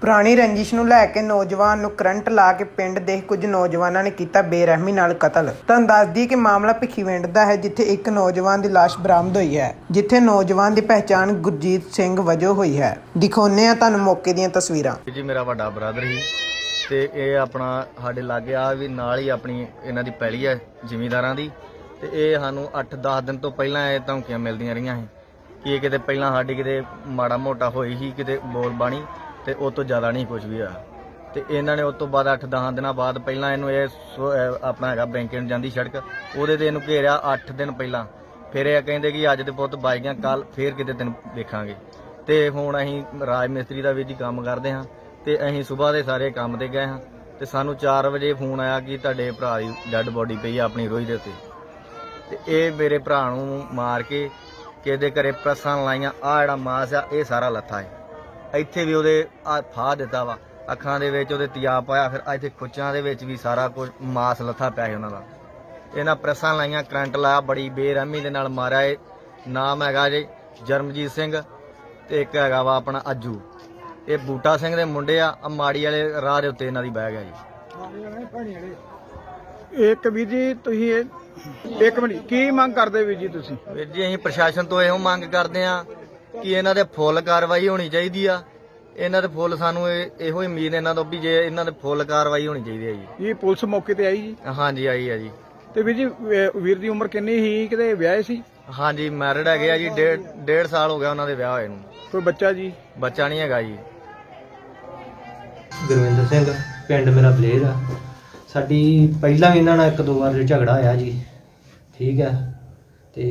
ਪੁਰਾਣੀ ਰੰਜਿਸ਼ ਨੂੰ ਲੈ ਕੇ ਨੌਜਵਾਨ ਨੂੰ ਕਰੰਟ ਲਾ ਕੇ ਪਿੰਡ ਦੇ ਕੁਝ ਨੌਜਵਾਨਾਂ ਨੇ ਕੀਤਾ ਬੇਰਹਿਮੀ ਨਾਲ ਕਤਲ। ਤੁਹਾਨੂੰ ਦੱਸਦੀ ਕਿ ਮਾਮਲਾ ਭਿੱਖੀਵਿੰਡ ਦਾ ਹੈ, ਜਿੱਥੇ ਇੱਕ ਨੌਜਵਾਨ ਦੀ ਲਾਸ਼ ਬਰਾਮਦ ਹੋਈ ਹੈ, ਜਿੱਥੇ ਨੌਜਵਾਨ ਦੀ ਪਹਿਚਾਣ ਗੁਰਜੀਤ ਸਿੰਘ ਵਜੋਂ ਹੋਈ ਹੈ। ਦਿਖਾਉਂਦੇ ਆ ਤੁਹਾਨੂੰ ਮੌਕੇ ਦੀਆਂ ਤਸਵੀਰਾਂ। ਜੀ, ਮੇਰਾ ਵੱਡਾ ਬ੍ਰਦਰ ਸੀ ਤੇ ਇਹ ਆਪਣਾ ਸਾਡੇ ਲਾਗੇ ਆ ਵੀ ਨਾਲ ਹੀ ਆਪਣੀ ਇਹਨਾਂ ਦੀ ਪੈਲੀ ਹੈ ਜ਼ਿਮੀਂਦਾਰਾਂ ਦੀ ਤੇ ਇਹ ਸਾਨੂੰ 8-10 ਦਿਨ ਤੋਂ ਪਹਿਲਾਂ ਇਹ ਧਮਕੀਆਂ ਮਿਲਦੀਆਂ ਰਹੀਆਂ ਸੀ ਕਿ ਇਹ ਕਿਤੇ ਪਹਿਲਾਂ ਸਾਡੀ ਕਿਤੇ ਮਾੜਾ ਮੋਟਾ ਹੋਈ ਸੀ, ਕਿਤੇ ਬੋਲ ਬਾਣੀ ਤੇ ਉਹ ਤੋਂ ਜ਼ਿਆਦਾ ਨਹੀਂ ਕੁਝ ਵੀ ਹੋਇਆ। ਤੇ ਇਹਨਾਂ ਨੇ ਉਸ ਤੋਂ ਬਾਅਦ 8-10 ਦਿਨਾਂ ਬਾਅਦ ਪਹਿਲਾਂ ਇਹਨੂੰ ਇਹ ਸੋ- ਅਹ ਆਪਣਾ ਹੈਗਾ ਬੈਂਕ ਨੂੰ ਜਾਂਦੀ ਸੜਕ। ਉਹਦੇ ਤੇ ਇਹਨੂੰ ਘੇਰਿਆ 8 ਦਿਨ ਪਹਿਲਾਂ। ਫਿਰ ਇਹ ਕਹਿੰਦੇ ਕਿ ਅੱਜ ਤੇ ਪੁੱਤ ਬਚ ਗਿਆ ਕੱਲ ਫੇਰ ਕਿਤੇ ਦਿਨ ਦੇਖਾਂਗੇ। ਤੇ ਹੁਣ ਅਸੀਂ ਰਾਜ ਮਿਸਤਰੀ ਦਾ ਵੀ ਜੀ ਕੰਮ ਕਰਦੇ ਹਾਂ ਤੇ ਅਸੀਂ ਸਵੇਰ ਦੇ ਸਾਰੇ ਕੰਮ ਤੇ ਗਏ ਹਾਂ ਤੇ ਸਾਨੂੰ 4 ਵਜੇ ਫੋਨ ਆਇਆ ਕਿ ਤੁਹਾਡੇ ਭਰਾ ਦੀ ਡੈੱਡ ਬੋਡੀ ਪਈ ਆ ਆਪਣੀ ਰੋਈ ਦੇ ਉੱਤੇ। ਤੇ ਇਹ ਮੇਰੇ ਭਰਾ ਨੂੰ ਮਾਰ ਕੇ, ਕਿਹਦੇ ਘਰੇ ਪ੍ਰਸਾਂ ਲਾਈਆਂ ਆ ਜਿਹੜਾ ਮਾਸ ਆ, ਇਹ ਸਾਰਾ ਲੱਥਾ ਹੈ। ਇੱਥੇ ਵੀ ਉਹਦੇ ਆ ਫਾਹ ਦਿੱਤਾ ਵਾ। ਅੱਖਾਂ ਦੇ ਵਿੱਚ ਉਹਦੇ ਤਿਆਬ ਪਾਇਆ ਫਿਰ ਇੱਥੇ ਖੁੱਚਾਂ ਦੇ ਵਿੱਚ ਵੀ ਸਾਰਾ ਕੁਝ ਮਾਸ ਲੱਥਾ ਪਿਆ ਸੀ ਉਹਨਾਂ ਦਾ। ਇਹਨਾਂ ਪ੍ਰੈਸਾਂ ਲਾਈਆਂ ਕਰੰਟ ਲਾਇਆ ਬੜੀ ਬੇਰਹਿਮੀ ਦੇ ਨਾਲ ਮਾਰਿਆ ਇਹ। ਨਾਮ ਹੈਗਾ ਜੀ ਜਰਮਜੀਤ ਸਿੰਘ ਤੇ ਇੱਕ ਹੈਗਾ ਵਾ ਆਪਣਾ ਅੱਜੂ। ਇਹ ਬੂਟਾ ਸਿੰਘ ਦੇ ਮੁੰਡੇ ਆ ਮਾੜੀ ਵਾਲੇ ਰਾਹ ਦੇ ਉੱਤੇ ਇਹਨਾਂ ਦੀ ਬੈਗ ਹੈ ਜੀ। ਇੱਕ ਵੀਰ ਜੀ ਤੁਸੀਂ ਇਹ ਇੱਕ ਮਿੰਟ ਕੀ ਮੰਗ ਕਰਦੇ ਵੀਰ ਜੀ ਤੁਸੀਂ? ਵੀਰ ਜੀ ਅਸੀਂ ਪ੍ਰਸ਼ਾਸਨ ਤੋਂ ਇਹੋ ਮੰਗ ਕਰਦੇ ਆ ਕਿ ਇਹਨਾਂ ਦੇ ਫੁੱਲ ਕਾਰਵਾਈ ਹੋਣੀ ਚਾਹੀਦੀ ਆ। ਇਹਨਾਂ ਦੇ ਫੁੱਲ ਸਾਨੂੰ ਇਹ- ਇਹੋ ਹੀ ਉਮੀਦ ਇਹਨਾਂ ਤੋਂ ਵੀ ਜੇ ਇਹਨਾਂ ਦੇ ਫੁੱਲ ਕਾਰਵਾਈ ਹੋਣੀ ਚਾਹੀਦੀ ਹੈ ਜੀ। ਇਹ ਪੁਲਿਸ ਮੌਕੇ ਤੇ ਆਈ ਜੀ? ਹਾਂਜੀ ਆਈ ਆ ਜੀ। ਤੇ ਵੀਰ ਜੀ ਵ- ਵੀਰ ਦੀ ਉਮਰ ਕਿੰਨੀ ਸੀ? ਕਿਤੇ ਵਿਆਹੇ ਸੀ? ਹਾਂਜੀ ਮੈਰਿਡ ਹੈਗੇ ਆ ਜੀ ਡੇਢ ਡੇਢ ਸਾਲ ਹੋ ਗਿਆ ਉਹਨਾਂ ਦੇ ਵਿਆਹ ਹੋਏ ਨੂੰ। ਕੋਈ ਬੱਚਾ ਜੀ? ਬੱਚਾ ਨਹੀਂ ਹੈਗਾ ਜੀ। ਗੁਰਵਿੰਦਰ ਸਿੰਘ ਪਿੰਡ ਮੇਰਾ ਬਲੇਰ ਆ। ਸਾਡੀ ਪਹਿਲਾਂ ਵੀ ਇਹਨਾਂ ਨਾਲ ਇੱਕ ਦੋ ਵਾਰ ਝਗੜਾ ਹੋਇਆ ਜੀ। ਠੀਕ ਹੈ ਤੇ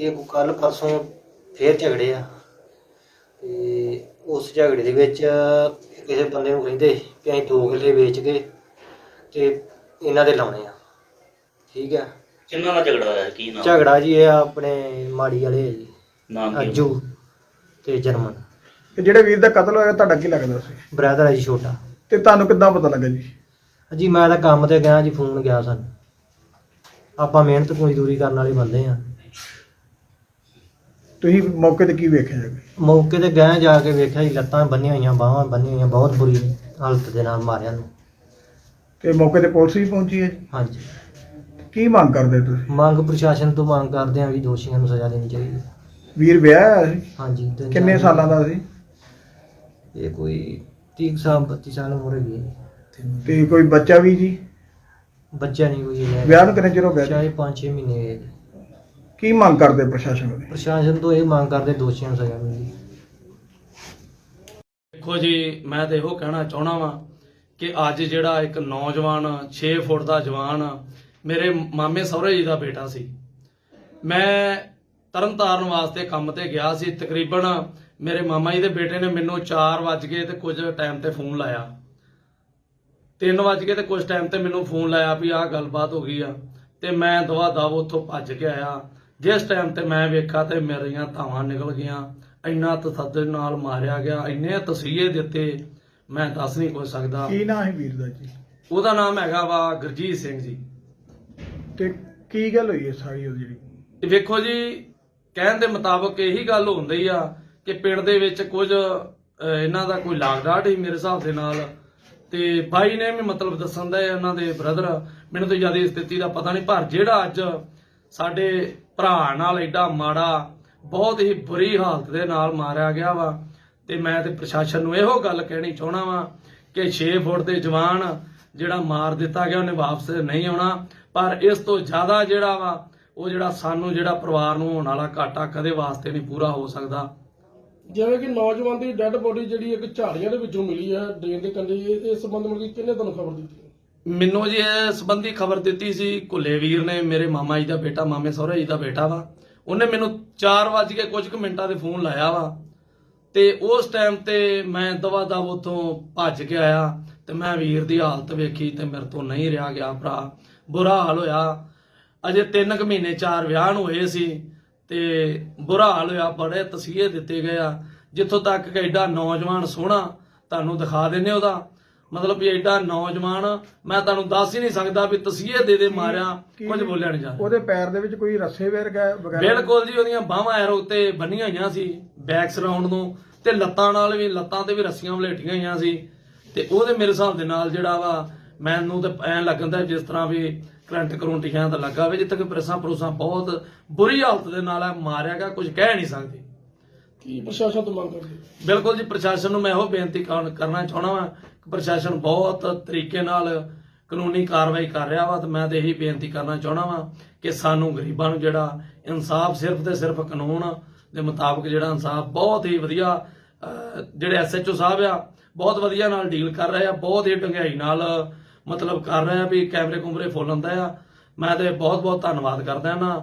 ਇਹ ਕੋ ਕੱਲ ਪਰਸੋਂ ਫੇਰ ਝਗੜੇ ਆ। ਤੇ ਉਸ ਝਗੜੇ ਦੇ ਵਿੱਚ ਕਿਸੇ ਬੰਦੇ ਨੂੰ ਕਹਿੰਦੇ ਕਿ ਅਸੀਂ ਦੋ ਕਿੱਲੇ ਵੇਚ ਕੇ ਤੇ ਇਹਨਾਂ ਦੇ ਲਾਉਣੇ ਆ। ਠੀਕ ਹੈ ਕਿੰਨਾ ਨਾਲ ਝਗੜਾ ਹੋਇਆ? ਕੀ ਨਾਮ? ਝਗੜਾ ਜੀ ਇਹ ਆਪਣੇ ਮਾੜੀ ਵਾਲੇ ਆ ਜੀ। ਨਾਮ ਕੀ ਅੱਜੂ ਤੇ ਜਰਮਨ। ਤੇ ਜਿਹੜੇ ਵੀਰ ਦਾ ਕਤਲ ਹੋਇਆ ਤੁਹਾਡਾ ਕੀ ਲੱਗਦਾ ਸੀ? ਬ੍ਰਦਰ ਹੈ ਜੀ ਛੋਟਾ। ਤੇ ਤੁਹਾਨੂੰ ਕਿੱਦਾਂ ਪਤਾ ਲੱਗਾ ਜੀ? ਜੀ ਮੈਂ ਤਾਂ ਕੰਮ ਤੇ ਗਿਆ ਜੀ ਫੋਨ ਗਿਆ ਸਾਨੂੰ। ਆਪਾਂ ਮਿਹਨਤ ਮਜ਼ਦੂਰੀ ਕਰਨ ਵਾਲੇ ਬੰਦੇ ਆ। ਤੁਸੀਂ ਮੌਕੇ ਤੇ ਕੀ ਵੇਖਿਆ ਜੀ ਮੌਕੇ ਤੇ ਗਏ ਜਾ ਕੇ ਵੇਖਿਆ ਜੀ ਲੱਤਾਂ ਬੰਨੀਆਂ ਹੋਈਆਂ ਬਾਹਾਂ ਬੰਨੀਆਂ ਹੋਈਆਂ ਬਹੁਤ ਬੁਰੀ ਹਾਲਤ ਦੇ ਨਾਲ ਮਾਰਿਆ ਨੂੰ। ਤੇ ਮੌਕੇ ਤੇ ਪੁਲਿਸ ਵੀ ਪਹੁੰਚੀ ਹੈ ਜੀ? ਹਾਂਜੀ। ਕੀ ਮੰਗ ਕਰਦੇ ਤੁਸੀਂ? ਮੰਗ ਪ੍ਰਸ਼ਾਸਨ ਤੋਂ ਮੰਗ ਕਰਦੇ ਆ ਵੀ ਦੋਸ਼ੀਆਂ ਨੂੰ ਸਜ਼ਾ ਦੇਣੀ ਚਾਹੀਦੀ। ਵੀਰ ਵਿਆਹ ਹੋਇਆ ਸੀ? ਹਾਂਜੀ ਕਿੰਨੇ ਸਾਲਾਂ ਦਾ ਸੀ? ਇਹ ਕੋਈ 30 ਸਾਲ 32 ਸਾਲ ਉਮਰ ਹੈਗੀ ਹੈ ਜੀ। ਤੇ ਕੋਈ ਬੱਚਾ ਵੀ ਜੀ? ਬੱਚਾ ਨਹੀਂ ਕੋਈ ਹੈ ਵਿਆਹ ਨੂੰ ਕਿੰਨੇ ਚਿਰ ਹੋ ਗਿਆ ਜੀ? ਸ਼ਾਇਦ 5-6 ਮਹੀਨੇ ਹੋਏ ਜੀ। ਕੀ ਮੰਗ ਕਰਦੇ ਪ੍ਰਸ਼ਾਸਨ ਦੇ ਪ੍ਰਸ਼ਾਸਨ ਤੋਂ ਇਹ ਮੰਗ ਕਰਦੇ ਦੋਸ਼ੀਆਂ ਨੂੰ ਸਜ਼ਾ ਮਿਲੇ ਦੇਖੋ ਜੀ ਮੈਂ ਤਾਂ ਇਹੋ ਕਹਿਣਾ ਚਾਹਣਾ ਵਾਂ ਕਿ ਅੱਜ ਜਿਹੜਾ ਇੱਕ ਨੌਜਵਾਨ 6 ਫੁੱਟ ਦਾ ਜਵਾਨ ਮੇਰੇ ਮਾਮੇ ਸਹੁਰੇ ਜੀ ਦਾ ਬੇਟਾ ਸੀ। ਮੈਂ ਤਰਨਤਾਰਨ ਵਾਸਤੇ ਕੰਮ ਤੇ ਗਿਆ ਸੀ। ਤਕਰੀਬਨ ਮੇਰੇ ਮਾਮਾ ਜੀ ਦੇ ਬੇਟੇ ਨੇ ਮੈਨੂੰ 4 ਵਜ ਕੇ ਤੇ ਕੁਝ ਟਾਈਮ ਤੇ ਫੋਨ ਲਾਇਆ। 3 ਵਜ ਕੇ ਤੇ ਕੁਝ ਟਾਈਮ ਤੇ ਮੈਨੂੰ ਫੋਨ ਲਾਇਆ ਵੀ ਆਹ ਗੱਲਬਾਤ ਹੋ ਗਈ ਆ ਤੇ ਮੈਂ ਦਵਾ ਦਵ ਉੱਥੋਂ ਭੱਜ ਕੇ ਆਇਆ। ਜਿਸ ਟਾਈਮ ਤੇ ਮੈਂ ਵੇਖਾ ਤੇ ਮੇਰੀਆਂ ਧਾਵਾਂ ਨਿਕਲ ਗਈਆਂ ਇੰਨਾ ਤਸੱਦਦ ਨਾਲ ਮਾਰਿਆ ਗਿਆ ਇੰਨੇ ਤਸੀਹੇ ਦਿੱਤੇ ਮੈਂ ਦੱਸ ਨਹੀਂ ਕੁਝ ਸਕਦਾ। ਕੀ ਨਾਂ ਹੈ ਵੀਰ ਦਾ ਜੀ? ਉਹਦਾ ਨਾਮ ਹੈਗਾ ਵਾ ਗੁਰਜੀਤ ਸਿੰਘ ਜੀ। ਤੇ ਕੀ ਗੱਲ ਹੋਈ ਹੈ ਸਾਰੀ ਉਹ ਜਿਹੜੀ? ਤੇ ਵੇਖੋ ਜੀ ਕਹਿਣ ਦੇ ਮੁਤਾਬਕ ਇਹੀ ਗੱਲ ਹੁੰਦੀ ਆ ਕਿ ਪਿੰਡ ਦੇ ਵਿੱਚ ਕੁਝ ਇਹਨਾਂ ਦਾ ਕੋਈ ਲਾਗਡਾਟ ਹੀ ਮੇਰੇ ਹਿਸਾਬ ਦੇ ਨਾਲ। ਤੇ ਬਾਈ ਨੇ ਵੀ ਮਤਲਬ ਦੱਸਣ ਦਾ ਇਹਨਾਂ ਦੇ ਬ੍ਰਦਰ ਮੈਨੂੰ ਤਾਂ ਜ਼ਿਆਦਾ ਸਥਿਤੀ ਦਾ ਪਤਾ ਨਹੀਂ ਪਰ ਜਿਹੜਾ ਅੱਜ ਸਾਡੇ ਭਰਾ ਨਾਲ ਐਡਾ ਮਾੜਾ, ਬਹੁਤ ਹੀ ਬੁਰੀ ਹਾਲਤ ਦੇ ਨਾਲ ਮਾਰਿਆ ਗਿਆ ਵਾ। ਤੇ ਮੈਂ ਤੇ ਪ੍ਰਸ਼ਾਸਨ ਨੂੰ ਇਹੋ ਗੱਲ ਕਹਿਣੀ ਚਾਹਣਾ ਵਾ ਕਿ 6 ਫੁੱਟ ਦੇ ਜਵਾਨ ਜਿਹੜਾ ਮਾਰ ਦਿੱਤਾ ਗਿਆ, ਉਹਨੇ ਵਾਪਸ ਨਹੀਂ ਆਉਣਾ। ਪਰ ਇਸ ਤੋਂ ਜ਼ਿਆਦਾ ਜਿਹੜਾ ਵਾ, ਉਹ ਜਿਹੜਾ ਸਾਨੂੰ ਜਿਹੜਾ ਪਰਿਵਾਰ ਨੂੰ ਹੋਣ ਵਾਲਾ ਘਾਟਾ ਕਦੇ ਵਾਸਤੇ ਨਹੀਂ ਪੂਰਾ ਹੋ ਸਕਦਾ। ਜਿਵੇਂ ਕਿ ਨੌਜਵਾਨ ਦੀ ਡੈੱਡ ਬੋਡੀ ਜਿਹੜੀ ਇੱਕ ਝਾੜੀਆਂ ਦੇ ਵਿੱਚੋਂ ਮਿਲੀ ਹੈ ਡਰੇਨ ਦੇ ਕੰਢੇ ਇਸ ਸੰਬੰਧ ਵਿੱਚ ਕਿੰਨੇ ਤੁਹਾਨੂੰ ਖਬਰ ਦਿੱਤੀ? ਮੈਨੂੰ ਜੀ ਇਹ ਸੰਬੰਧੀ ਖਬਰ ਦਿੱਤੀ ਸੀ ਕੁੱਲੇ ਵੀਰ ਨੇ, ਮੇਰੇ ਮਾਮਾ ਜੀ ਦਾ ਬੇਟਾ, ਮਾਮੇ ਸਹੁਰੇ ਜੀ ਦਾ ਬੇਟਾ ਵਾ। ਉਹਨੇ ਮੈਨੂੰ 4 ਵਜੇ ਕੇ ਕੁਝ ਕੁ ਮਿੰਟਾਂ ਦੇ ਫੋਨ ਲਾਇਆ ਵਾ। ਤੇ ਉਸ ਟਾਈਮ ਤੇ ਮੈਂ ਦਵਾ ਦਵ ਉਥੋਂ ਭੱਜ ਕੇ ਆਇਆ ਤੇ ਮੈਂ ਵੀਰ ਦੀ ਹਾਲਤ ਵੇਖੀ ਤੇ ਮੇਰੇ ਤੋਂ ਨਹੀਂ ਰਿਹਾ ਗਿਆ ਭਰਾ। ਬੁਰਾ ਹਾਲ ਹੋਇਆ। ਅਜੇ 3 ਕੁ ਮਹੀਨੇ ਚਾਰ ਵਿਆਹ ਨੂੰ ਹੋਏ ਸੀ ਤੇ ਬੁਰਾ ਹਾਲ ਹੋਇਆ, ਬੜੇ ਤਸੀਹੇ ਦਿੱਤੇ ਗਏ ਆ। ਜਿੱਥੋਂ ਤੱਕ ਕਿ ਐਡਾ ਨੌਜਵਾਨ ਸੋਹਣਾ ਤੁਹਾਨੂੰ ਦਿਖਾ ਦਿੰਨੇ ਉਹਦਾ। ਮਤਲਬ ਵੀ ਐਡਾ ਨੌਜਵਾਨ ਮੈਂ ਤੁਹਾਨੂੰ ਦੱਸ ਹੀ ਨਹੀਂ ਸਕਦਾ ਵੀ ਤਸੀਹੇ ਦੇ ਦੇ ਮਾਰਿਆ ਕੀ- ਕੁਝ ਬੋਲਿਆ ਨਹੀਂ ਜਾ ਉਹਦੇ ਪੈਰ ਦੇ ਵਿੱਚ ਕੋਈ ਰੱਸੇ ਵਗੈਰਾ ਵਗੈਰਾ? ਬਿਲਕੁਲ ਜੀ ਉਹਦੀਆਂ ਬਾਹਾਂ ਐਰੋ ਤੇ ਬੰਨੀਆਂ ਹੋਈਆਂ ਸੀ ਬੈਕ ਸਰਾਉਂਡ ਨੂੰ ਤੇ ਲੱਤਾਂ ਨਾਲ ਵੀ ਲੱਤਾਂ ਤੇ ਵੀ ਰੱਸੀਆਂ ਵਲੇਟੀਆਂ ਹੋਈਆਂ ਸੀ। ਤੇ ਉਹਦੇ ਮੇਰੇ ਹਿਸਾਬ ਦੇ ਨਾਲ ਜਿਹੜਾ ਵਾ ਮੈਨੂੰ ਤੇ ਐਂ ਲੱਗਦਾ ਜਿਸ ਤਰ੍ਹਾਂ ਵੀ ਕਰੰਟ ਕਰੰਟੀਆਂ ਤਾਂ ਲੱਗਾ ਹੋਵੇ ਜਿੱਥੇ ਕਿ ਪ੍ਰੈਸਾਂ ਪ੍ਰੂਸਾਂ ਬਹੁਤ ਬੁਰੀ ਹਾਲਤ ਦੇ ਨਾਲ ਹੈ ਮਾਰਿਆ ਗਿਆ ਕੁਝ ਕਹਿ ਨਹੀਂ ਸਕਦੇ। ਕੀ ਪ੍ਰਸ਼ਾਸਨ ਤੋਂ ਮੰਗ ਕਰਦੇ? ਬਿਲਕੁਲ ਜੀ ਪ੍ਰਸ਼ਾਸਨ ਨੂੰ ਮੈਂ ਇਹੋ ਬੇਨਤੀ ਕਰਨ- ਕਰਨਾ ਚਾਹਣਾ ਵਾਂ ਕਿ ਪ੍ਰਸ਼ਾਸਨ ਬਹੁਤ ਤਰੀਕੇ ਨਾਲ ਕਾਨੂੰਨੀ ਕਾਰਵਾਈ ਕਰ ਰਿਹਾ ਵਾ ਤੇ ਮੈਂ ਤੇ ਇਹੀ ਬੇਨਤੀ ਕਰਨਾ ਚਾਹਣਾ ਵਾਂ ਕਿ ਸਾਨੂੰ ਗਰੀਬਾਂ ਨੂੰ ਜਿਹੜਾ ਇਨਸਾਫ ਸਿਰਫ ਤੇ ਸਿਰਫ ਕਾਨੂੰਨ ਦੇ ਮੁਤਾਬਕ ਜਿਹੜਾ ਇਨਸਾਫ ਬਹੁਤ ਹੀ ਵਧੀਆ ਅਹ, ਜਿਹੜੇ ਐਸਐਚਓ ਸਾਹਿਬ ਆ ਬਹੁਤ ਵਧੀਆ ਨਾਲ ਡੀਲ ਕਰ ਰਹੇ ਆ ਬਹੁਤ ਹੀ ਡੰਗਾਈ ਨਾਲ ਮਤਲਬ ਕਰ ਰਹੇ ਆ ਵੀ ਕੈਮਰੇ ਕੁਮਰੇ ਫੁੱਲ ਹੁੰਦਾ ਆ। ਮੈਂ ਤੇ ਬਹੁਤ ਬਹੁਤ ਧੰਨਵਾਦ ਕਰਦਾ ਨਾ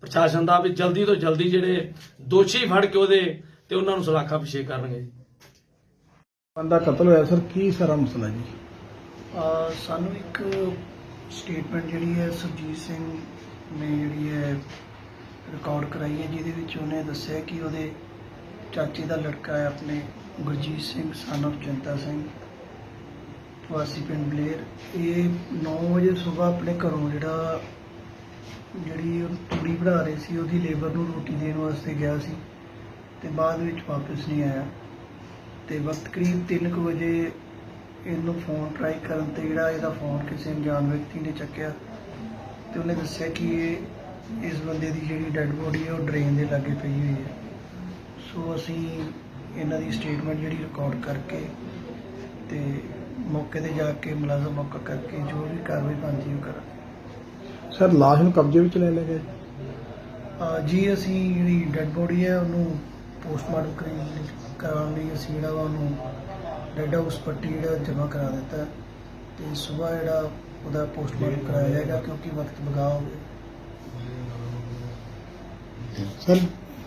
ਪ੍ਰਸ਼ਾਸਨ ਦਾ ਵੀ ਜਲਦੀ ਤੋਂ ਜਲਦੀ ਜਿਹੜੇ ਦੋਸ਼ੀ ਫੜ ਕੇ ਉਹਦੇ ਤੇ ਉਹਨਾਂ ਨੂੰ ਸਲਾਖਾ ਪਿਛੇ ਕਰਨਗੇ। ਬੰਦਾ ਕਤਲ ਹੋਇਆ ਸਰ ਕੀ ਸਾਰਾ ਮਸਲਾ ਜੀ? ਅਹ ਸਾਨੂੰ ਇੱਕ ਸਟੇਟਮੈਂਟ ਜਿਹੜੀ ਹੈ ਸੁਰਜੀਤ ਸਿੰਘ ਨੇ ਜਿਹੜੀ ਹੈ ਰਿਕਾਰਡ ਕਰਾਈ ਹੈ ਜਿਹਦੇ ਵਿੱਚ ਉਹਨੇ ਦੱਸਿਆ ਕਿ ਉਹਦੇ ਚਾਚੇ ਦਾ ਲੜਕਾ ਹੈ ਆਪਣੇ ਗੁਰਜੀਤ ਸਿੰਘ son of ਚਿੰਤਾ ਸਿੰਘ ਵਾਸੀ ਪਿੰਡ ਬਲੇਰ। ਇਹ 9 ਵਜੇ ਸਵੇਰ ਆਪਣੇ ਘਰੋਂ ਜਿਹੜਾ ਜਿਹੜੀ ਉਹ ਤੂੜੀ ਬਣਾ ਰਹੇ ਸੀ, ਉਹਦੀ ਲੇਬਰ ਨੂੰ ਰੋਟੀ ਦੇਣ ਵਾਸਤੇ ਗਿਆ ਸੀ ਤੇ ਬਾਅਦ ਵਿੱਚ ਵਾਪਸ ਨਹੀਂ ਆਇਆ। ਤੇ ਵਕਤ ਕਰੀਬ 3 ਕੁ ਵਜੇ ਇਹਨੂੰ ਫੋਨ ਟਰਾਈ ਕਰਨ ਤੇ ਜਿਹੜਾ ਇਹਦਾ ਫੋਨ ਕਿਸੇ ਅਣਜਾਣ ਵਿਅਕਤੀ ਨੇ ਚੱਕਿਆ ਤੇ ਉਹਨੇ ਦੱਸਿਆ ਕਿ ਇਹ ਇਸ ਬੰਦੇ ਦੀ ਜਿਹੜੀ ਡੈੱਡ ਬੋਡੀ ਹੈ, ਉਹ ਡਰੇਨ ਦੇ ਲਾਗੇ ਪਈ ਹੋਈ ਹੈ। ਸੋ ਅਸੀਂ ਇਹਨਾਂ ਦੀ ਸਟੇਟਮੈਂਟ ਜਿਹੜੀ ਰਿਕਾਰਡ ਕਰਕੇ ਤੇ ਮੌਕੇ ਤੇ ਜਾ ਕੇ ਮੁਲਾਜ਼ਮ ਮੌਕਾ ਕਰਕੇ ਜੋ ਵੀ ਕਾਰਵਾਈ ਬਣਦੀ ਉਹ ਕਰਾਂਗੇ। ਸਰ ਲਾਸ਼ ਨੂੰ ਕਬਜ਼ੇ ਵਿੱਚ ਲੈ ਲਿਆ ਗਿਆ ਜੀ? ਅਹ ਜੀ ਅਸੀਂ ਜਿਹੜੀ ਡੈੱਡ ਬੋਡੀ ਹੈ ਉਹਨੂੰ ਪੋਸਟਮਾਰਟਮ ਕਰਾਉਣ ਕਰਾਉਣ ਲਈ ਅਸੀਂ ਜਿਹੜਾ ਵਾ ਉਹਨੂੰ ਡੈੱਡ ਹਾਊਸ ਪੱਟੀ ਜਿਹੜਾ ਜਮ੍ਹਾਂ ਕਰਾ ਦਿੱਤਾ ਹੈ ਤੇ ਸਵੇਰ ਜਿਹੜਾ ਉਹਦਾ ਪੋਸਟਮਾਰਟਮ ਕਰਾਇਆ ਜਾਏਗਾ ਕਿਉਂਕਿ ਵਕਤ ਬਗਾ ਹੋ ਗਿਆ ਸਰ